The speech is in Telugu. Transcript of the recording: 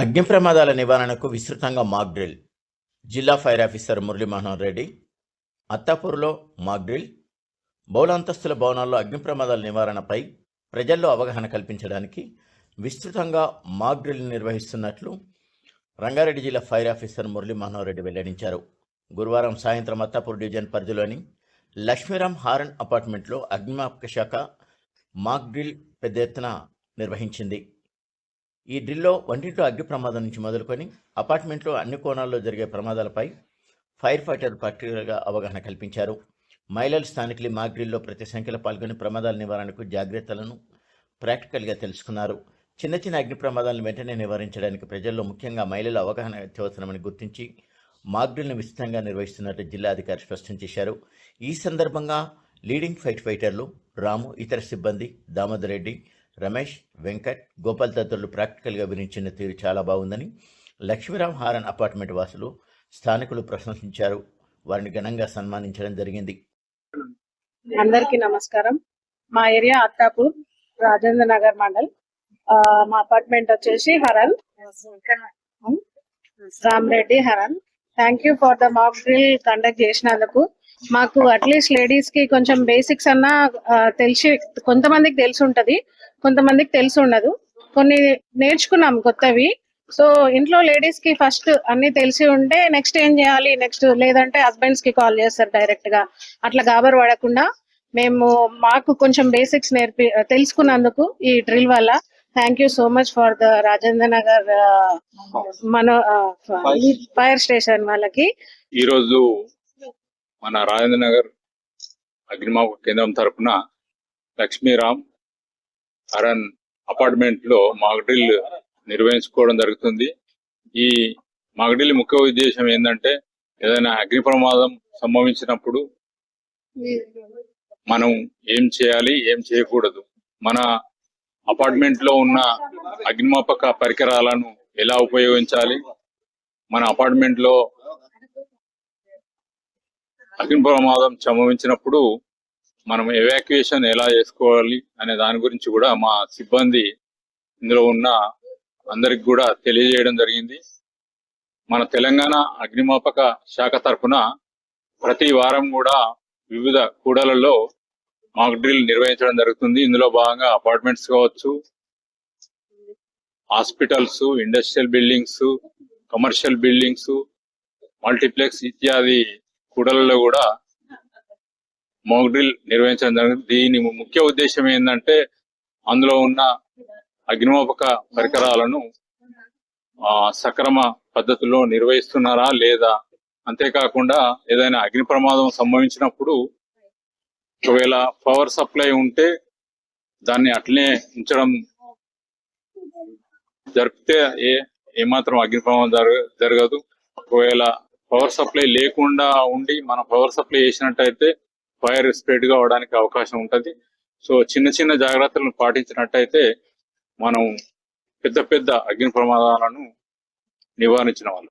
అగ్ని ప్రమాదాల నివారణకు విస్తృతంగా మాక్ డ్రిల్. జిల్లా ఫైర్ ఆఫీసర్ మురళీమోహన్ రెడ్డి అత్తాపూర్లో మాక్ డ్రిల్. బహుళంతస్తుల భవనాల్లో అగ్ని ప్రమాదాల నివారణపై ప్రజల్లో అవగాహన కల్పించడానికి విస్తృతంగా మాక్ డ్రిల్ నిర్వహిస్తున్నట్లు రంగారెడ్డి జిల్లా ఫైర్ ఆఫీసర్ మురళీమోహన్ రెడ్డి వెల్లడించారు. గురువారం సాయంత్రం అత్తాపూర్ డివిజన్ పరిధిలోని లక్ష్మీరామ్ హారన్ అపార్ట్మెంట్లో అగ్నిమాపక శాఖ మాక్ డ్రిల్ పెద్ద ఎత్తున నిర్వహించింది. ఈ డ్రిల్లో వంటింట్లో అగ్ని ప్రమాదం నుంచి మొదలుకొని అపార్ట్మెంట్లో అన్ని కోణాల్లో జరిగే ప్రమాదాలపై ఫైర్ ఫైటర్ ప్రక్రియగా అవగాహన కల్పించారు. మహిళలు స్థానికులు మాక్ డ్రిల్లో ప్రతి సంఖ్యలో పాల్గొని ప్రమాదాల నివారణకు జాగ్రత్తలను ప్రాక్టికల్గా తెలుసుకున్నారు. చిన్న చిన్న అగ్ని ప్రమాదాలను వెంటనే నివారించడానికి ప్రజల్లో ముఖ్యంగా మహిళల అవగాహన అత్యవసరమని గుర్తించి మాక్ డ్రిల్ను విస్తృతంగా నిర్వహిస్తున్నట్టు జిల్లా అధికారి స్పష్టం చేశారు. ఈ సందర్భంగా లీడింగ్ ఫైట్ ఫైటర్లు రాము ఇతర సిబ్బంది దామోదర్ రెడ్డి రమేష్ వెంకట్ గోపాల్ తదితరులు ప్రాక్టికల్గా వివరించిన తీరు చాలా బాగుందని లక్ష్మీరామ్ హారన్ అపార్ట్మెంట్ వాసులు స్థానికులు ప్రశంసించారు. వారిని ఘనంగా సన్మానించడం జరిగింది. అందరికీ నమస్కారం. మా ఏరియా అత్తాపూర్ రాజేంద్ర నగర్ మండల్. మా అపార్ట్మెంట్ వచ్చేసి హరన్. Rama Reddy horn. Thank you for the mock drill conduct చేసినందుకు. మాకు అట్లీస్ట్ లేడీస్కి కొంచెం బేసిక్స్ అన్నా తెలిసి కొంతమందికి తెలిసి ఉంటది కొంతమందికి తెలిసి ఉండదు. కొన్ని నేర్చుకున్నాం కొత్తవి. సో ఇంట్లో లేడీస్కి ఫస్ట్ అన్ని తెలిసి ఉంటే నెక్స్ట్ ఏం చేయాలి? నెక్స్ట్ లేదంటే హస్బెండ్స్కి కాల్ చేస్తారు డైరెక్ట్గా. అట్లా గాబర్ పడకుండా మేము మాకు కొంచెం బేసిక్స్ నేర్పి తెలుసుకున్నందుకు ఈ డ్రిల్ వల్ల thank you so much for the Rajendra Nagar మన ఫైర్ స్టేషన్ వాళ్ళకి. ఈరోజు మన రాజేంద్ర నగర్ అగ్నిమాపక కేంద్రం తరపున లక్ష్మీరామ్ అరన్ అపార్ట్మెంట్లో మాగడ్రిల్ నిర్వహించుకోవడం జరుగుతుంది. ఈ మాగడ్రిల్ ముఖ్య ఉద్దేశం ఏంటంటే ఏదైనా అగ్ని ప్రమాదం సంభవించినప్పుడు మనం ఏం చేయాలి ఏం చేయకూడదు. మన అపార్ట్మెంట్లో ఉన్న అగ్నిమాపక పరికరాలను ఎలా ఉపయోగించాలి? మన అపార్ట్మెంట్లో అగ్ని ప్రమాదం సంభవించినప్పుడు మనం ఎవాక్యుయేషన్ ఎలా చేసుకోవాలి అనే దాని గురించి కూడా మా సిబ్బంది ఇందులో ఉన్న అందరికి కూడా తెలియజేయడం జరిగింది. మన తెలంగాణ అగ్నిమాపక శాఖ తరఫున ప్రతి వారం కూడా వివిధ కూడలలో మాక్ డ్రిల్ నిర్వహించడం జరుగుతుంది. ఇందులో భాగంగా అపార్ట్మెంట్స్ కావచ్చు hospitals industrial buildings commercial buildings multiplex ఇత్యాది కూడలలో కూడా మాక్ డ్రిల్ నిర్వహించడం జరిగింది. దీని ముఖ్య ఉద్దేశం ఏంటంటే అందులో ఉన్న అగ్నిమాపక పరికరాలను ఆ, సక్రమ పద్ధతిలో నిర్వహిస్తున్నారా లేదా అంతేకాకుండా ఏదైనా అగ్ని ప్రమాదం సంభవించినప్పుడు ఒకవేళ పవర్ సప్లై ఉంటే దాన్ని అట్లనే ఉంచడం జరిపితే ఏ ఏమాత్రం అగ్ని ప్రమాదం జరగ- జరగదు. ఒకవేళ పవర్ సప్లై లేకుండా ఉండి మనం పవర్ సప్లై చేసినట్టయితే ఫైర్ స్ప్రెడ్ కావడానికి అవకాశం ఉంటుంది. సో చిన్న చిన్న జాగ్రత్తలను పాటించినట్టయితే మనం పెద్ద పెద్ద అగ్ని ప్రమాదాలను నివారించిన వాళ్ళు.